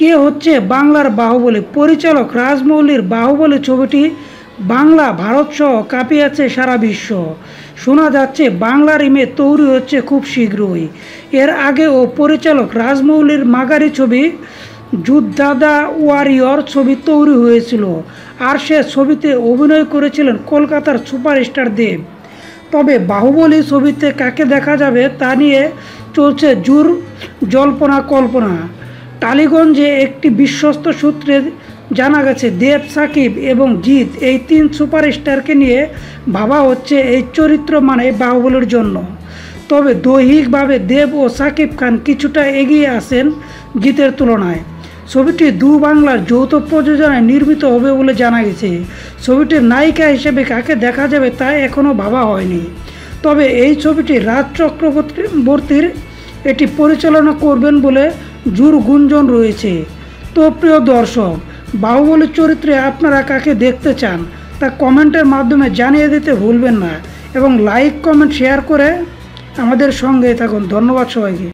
কে হচ্ছে বাংলার বাহুবলী? পরিচালক রাজমৌলির বাহুবলী ছবিটি বাংলা ভারতসহ কাঁপিয়েছে সারা বিশ্ব। শোনা যাচ্ছে, বাংলা রিমে তৈরি হচ্ছে খুব শীঘ্রই। এর আগে ও পরিচালক রাজমৌলির মাগারি ছবি যুদ্ধাদা ওয়ারিয়র ছবি তৈরি হয়েছিল। আর সে ছবিতে অভিনয় করেছিলেন কলকাতার সুপারস্টার দেব। তবে বাহুবলী ছবিতে কাকে দেখা যাবে তা নিয়ে চলছে জোর জল্পনা কল্পনা টালিগঞ্জে একটি বিশ্বস্ত সূত্রে জানা গেছে, দেব, সাকিব এবং জিৎ এই তিন সুপারস্টারকে নিয়ে ভাবা হচ্ছে এই চরিত্র মানে বাহুবলীর জন্য। তবে দৈহিকভাবে দেব ও সাকিব খান কিছুটা এগিয়ে আসেন জিতের তুলনায়। ছবিটি দু বাংলার যৌথ প্রযোজনায় নির্মিত হবে বলে জানা গেছে। ছবিটির নায়িকা হিসেবে কাকে দেখা যাবে তা এখনও ভাবা হয়নি। তবে এই ছবিটি রাজ চক্রবর্তীর, এটি পরিচালনা করবেন বলে জোর গুঞ্জন রয়েছে। তো প্রিয় দর্শক বাহুবলীর চরিত্রে আপনারা কাকে দেখতে চান তা কমেন্টের মাধ্যমে জানিয়ে দিতে ভুলবেন না এবং লাইক, কমেন্ট, শেয়ার করে আমাদের সঙ্গে থাকুন। ধন্যবাদ সবাইকে।